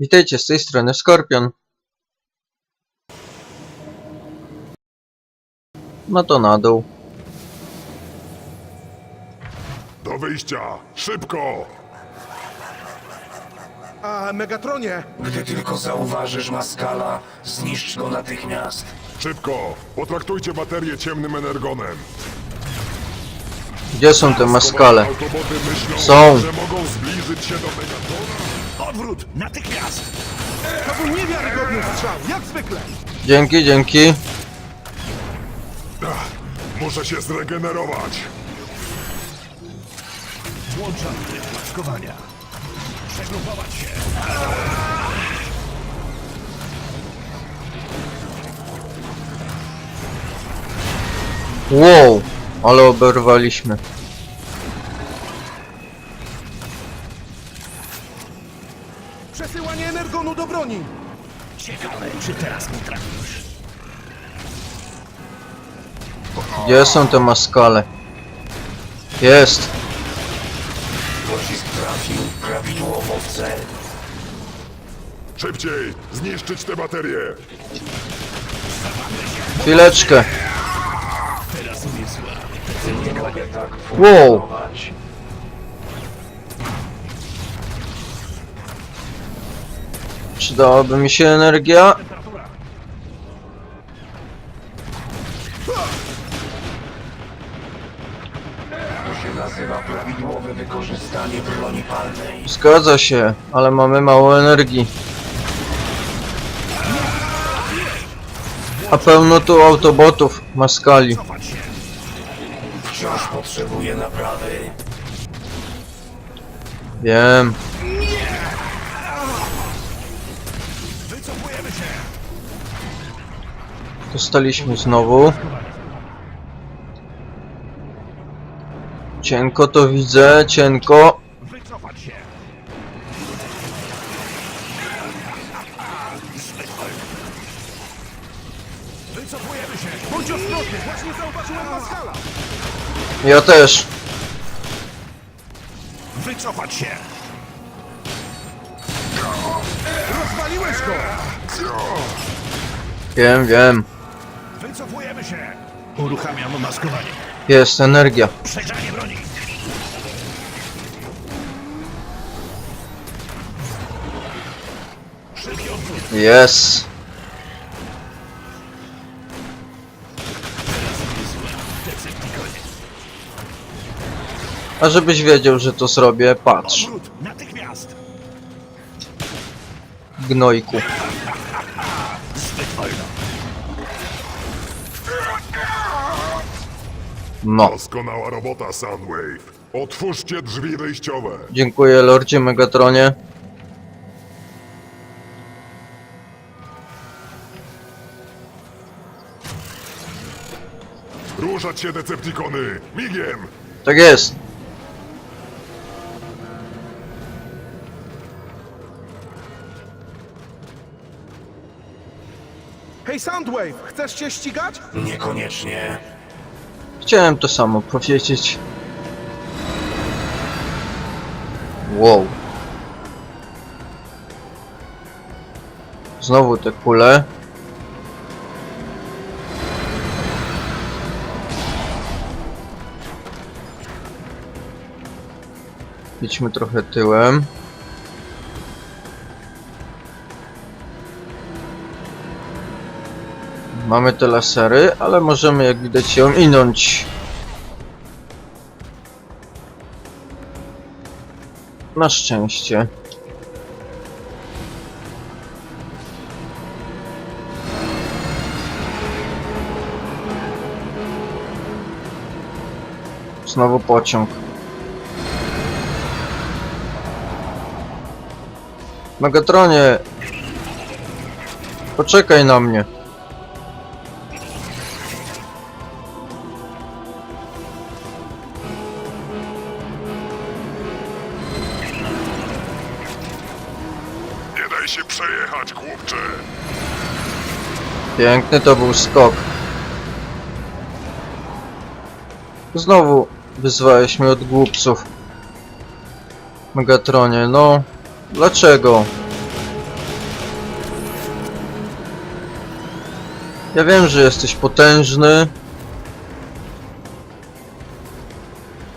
Witajcie z tej strony Skorpion. No to na dół. Do wyjścia! Szybko! A Megatronie, Gdy tylko zauważysz Maskala, zniszcz go natychmiast. Szybko! Potraktujcie baterię ciemnym energonem. Gdzie są te maskale? Autoboty myślą, Są. że mogą zbliżyć się do Megatrona. Odwrót, natychmiast! To był niewiarygodny strzał, jak zwykle! Dzięki, dzięki. Ach, muszę się zregenerować. Włączam tryb maskowania. Przegrupować się. Wow, ale oberwaliśmy. Energonu do broni. Ciekawe, czy teraz mi trafisz. Gdzie są te maskale? Jest. Pocisk trafił prawidłowo w cel. Szybciej! Zniszczyć te baterie! Chwileczkę. Nie mogę tak Wow. funkcjonować. Przydałaby mi się energia. Zgadza się, ale mamy mało energii. A pełno tu autobotów, maskali. Wciąż potrzebuję naprawy. Wiem. Dostaliśmy znowu. Cienko to widzę, cienko. Wycofać się. Wycofujemy się. Bądź ostrożny, właśnie zauważyłem. Ja też. Wycofać się. Rozwaliłeś go. Wiem, wiem. Wycofujemy się. Uruchamiam maskowanie. Jest energia. Przegrzanie broni. Szybki odwrót. Jest. A żebyś wiedział, że to zrobię, patrz. Natychmiast. Gnojku. Zbyt wolno. No. Doskonała robota, Soundwave. Otwórzcie drzwi wyjściowe. Dziękuję, Lordzie Megatronie. Ruszać się, Decepticony! Migiem! Tak jest. Hej Soundwave, chcesz się ścigać? Niekoniecznie. Chciałem to samo powiedzieć. Wow. Znowu te kule. Idźmy trochę tyłem. Mamy te lasery, ale możemy jak widać ją. Na szczęście. Znowu pociąg. Megatronie! Poczekaj na mnie. się przejechać, chłopcze! Piękny to był skok. Znowu wyzwałeś mnie od głupców. Megatronie, no... Dlaczego? Ja wiem, że jesteś potężny.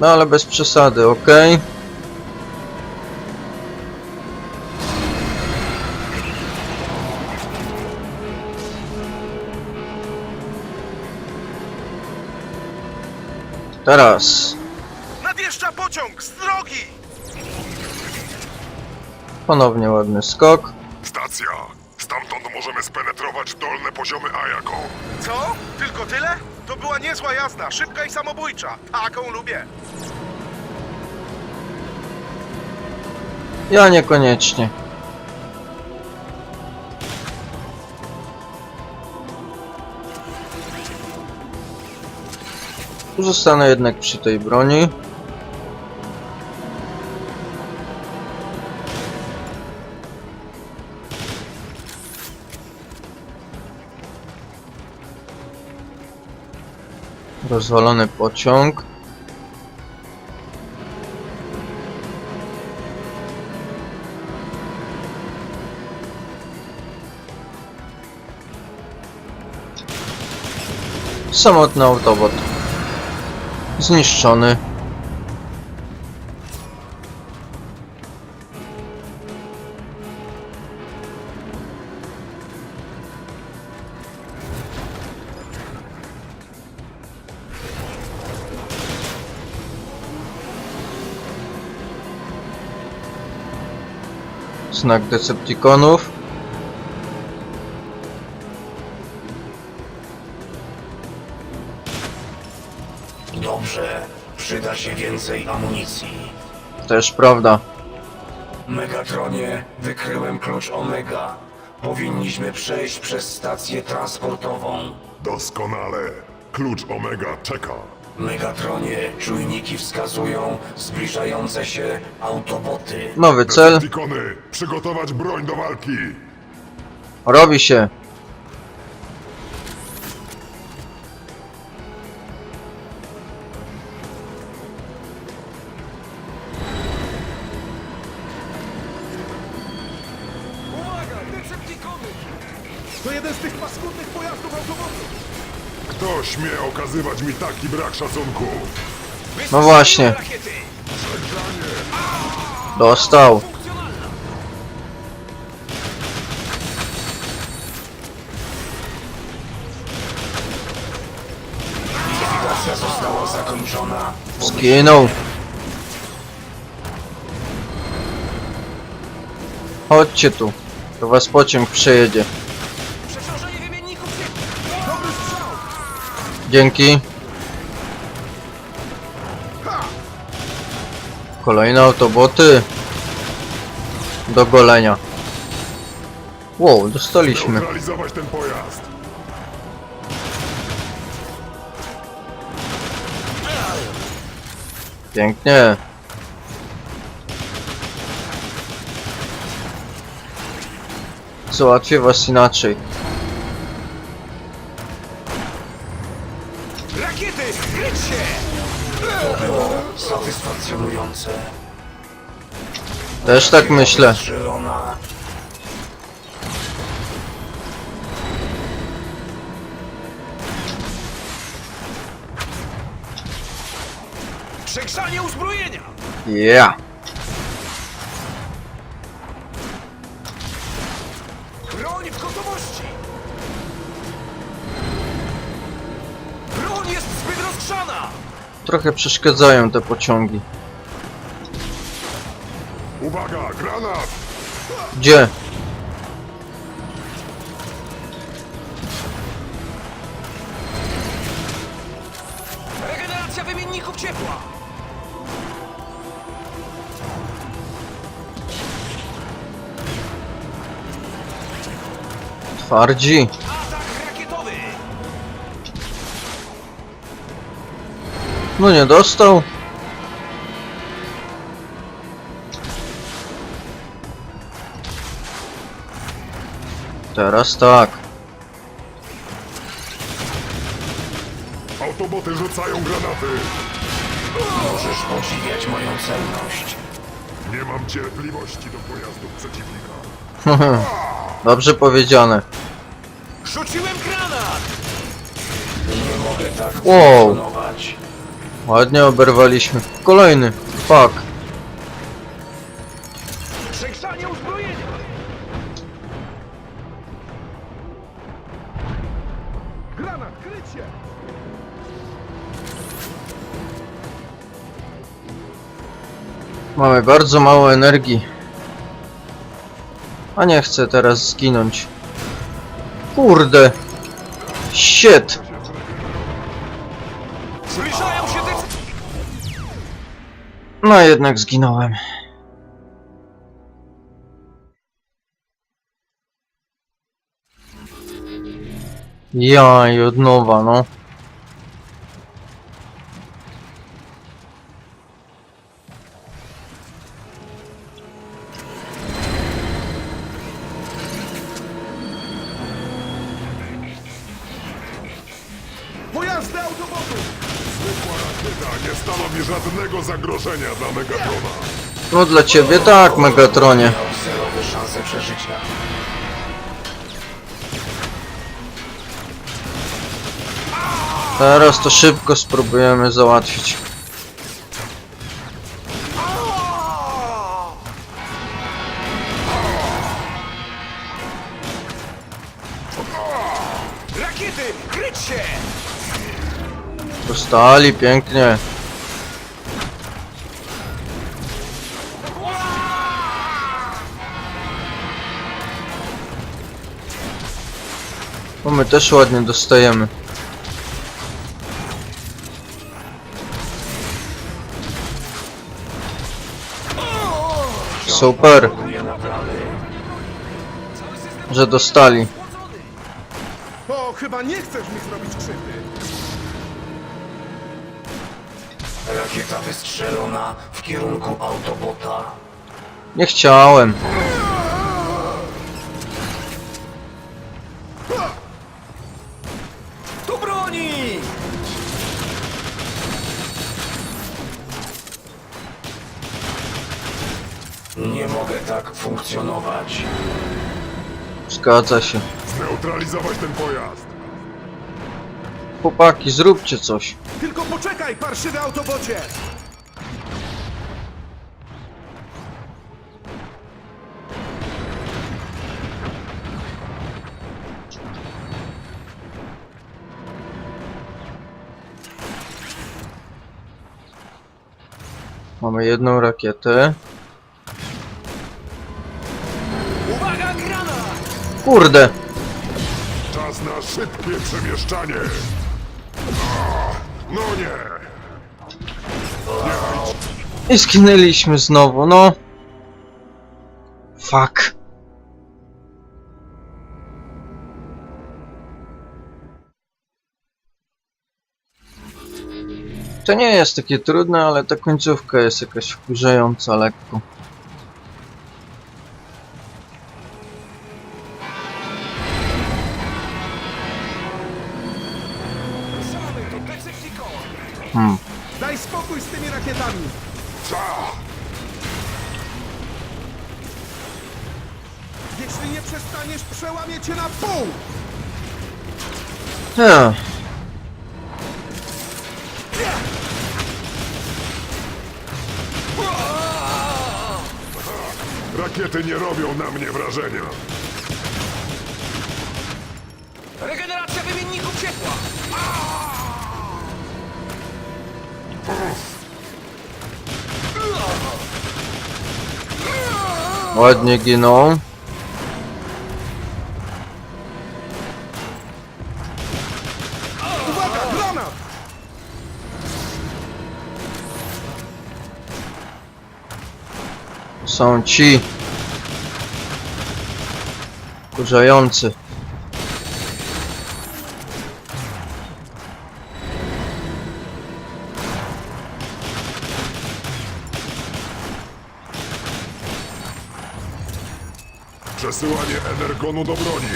No ale bez przesady, okej? Okay? Teraz Nadjeżdża pociąg z drogi! ponownie ładny skok. Stacja! Stamtąd możemy spenetrować dolne poziomy Ayako. Co? Tylko tyle? To była niezła jazda, szybka i samobójcza. Taką lubię. Ja niekoniecznie. Zostanę jednak przy tej broni. Rozwalony pociąg. Samotny autobot. Zniszczony. Znak Decepticonów. Amunicji. Też prawda. Megatronie, wykryłem klucz Omega. Powinniśmy przejść przez stację transportową. Doskonale. Klucz Omega czeka. Megatronie, czujniki wskazują zbliżające się autoboty. Nowy cel. Decepticony, przygotować broń do walki. Robi się. To jeden z tych paskudnych pojazdów autobusów! Kto śmie okazywać mi taki brak szacunku? No właśnie. Dostał. Została zakończona. Zginął. Chodźcie tu. To was pociąg przejedzie. Przeciążenie wymienników ciepła! Dobry strzał! Dzięki. Kolejne autoboty. Do golenia. Wow, dostaliśmy. Neutralizować ten pojazd. Pięknie. Załatwię was inaczej. Rakiety! Kryć się! To było satysfakcjonujące. Też tak myślę. Strzelona. Przegrzanie uzbrojenia! Yeah. Trochę przeszkadzają te pociągi. Uwaga, granat! Gdzie? Regeneracja wymienników ciepła! Twardzi. No nie dostał. Teraz tak. Autoboty rzucają granaty. Możesz podziwiać moją celność. Nie mam cierpliwości do pojazdów przeciwnika. Dobrze powiedziane. Rzuciłem granat! tak Wow. funkcjonować. Ładnie oberwaliśmy. Kolejny. Fuck. Uzbrojenia! Granat, krycie! Mamy bardzo mało energii. A nie chcę teraz zginąć. Kurde. Shit. No jednak zginąłem. Jaj, od nowa, no. Pojazdy autobotów! Rakieta nie stanowi żadnego zagrożenia dla Megatrona. No dla ciebie tak, Megatronie. Miał zerowe szanse przeżycia. Teraz to szybko spróbujemy załatwić. Rakiety, kryć się! Dostali pięknie. Bo my też ładnie dostajemy. Super, że dostali. O, chyba nie chcesz mi zrobić krzywdy. Rakieta wystrzelona w kierunku Autobota. Nie chciałem. Tu broni! Nie mogę tak funkcjonować. Zgadza się. Zneutralizować ten pojazd. Chłopaki, zróbcie coś. Tylko poczekaj, parszywy autobocie! Mamy jedną rakietę. Uwaga, granat! Kurde! Czas na szybkie przemieszczanie. No nie. I skinęliśmy znowu, no. Fuck. To nie jest takie trudne, ale ta końcówka jest jakaś wkurzająca lekko. Rakiety nie robią na mnie wrażenia. Regeneracja wymienników ciepła! Ładnie giną. Są ci. Kurzający. Przesyłanie energonu do broni.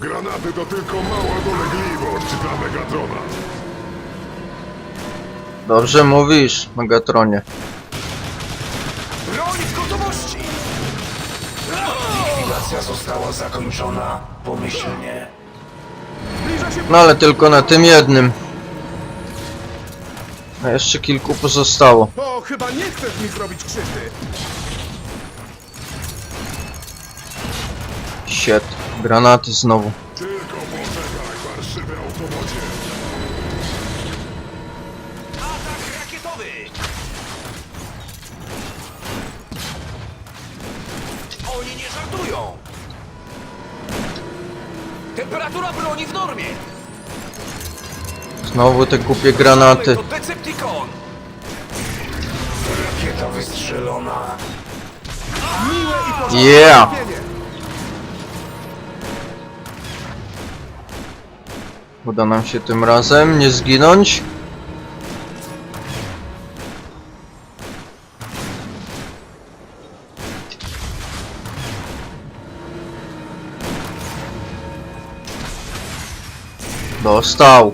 Granaty to tylko mała dolegliwość dla Megatrona. Dobrze mówisz, Megatronie. Broń w gotowości! Likwidacja została zakończona pomyślnie. Ja się... No ale tylko na tym jednym. A jeszcze kilku pozostało. O, chyba nie chcesz mi zrobić krzywdy. Shit. Granaty znowu. Temperatura broni w normie! Znowu te głupie granaty. To Decepticon! Rakieta wystrzelona. Miłe i porządne Yeah. Uda nam się tym razem nie zginąć. Dostał.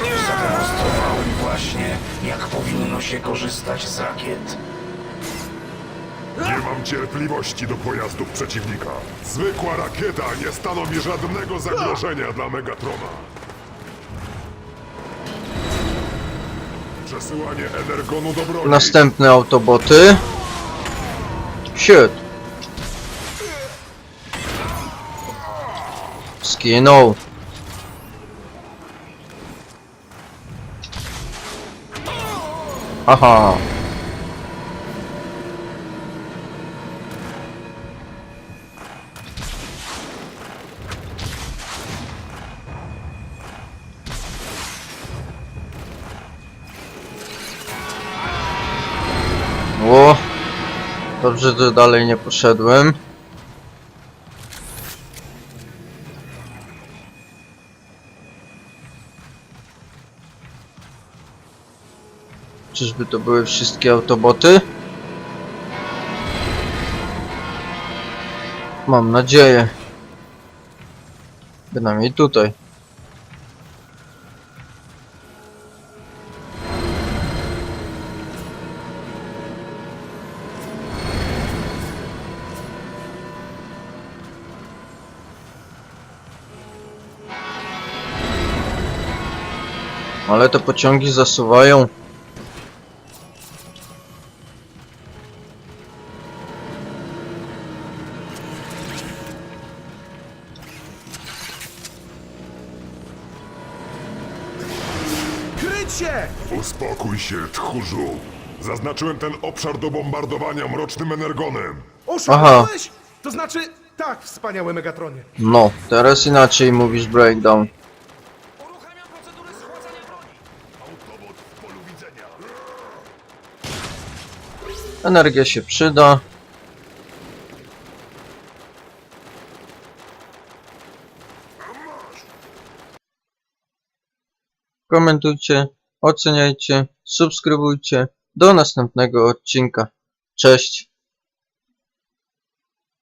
Zademonstrowałem właśnie, jak powinno się korzystać z rakiet. Nie mam cierpliwości do pojazdów przeciwnika. Zwykła rakieta nie stanowi żadnego zagrożenia dla Megatrona. Przesyłanie energonu do broni. Następne autoboty. Shit. Skinął. Aha. O, dobrze, że dalej nie poszedłem. Czyżby to były wszystkie autoboty? Mam nadzieję. Bynajmniej tutaj. Ale te pociągi zasuwają. Się, tchórzu. Zaznaczyłem ten obszar do bombardowania mrocznym energonem. Oszalałeś? To znaczy... Tak, wspaniały Megatronie. No, teraz inaczej mówisz breakdown. Uruchamiam procedurę schładzania broni! Autobot w polu widzenia. Energia się przyda. Komentujcie, oceniajcie, subskrybujcie. Do następnego odcinka. Cześć.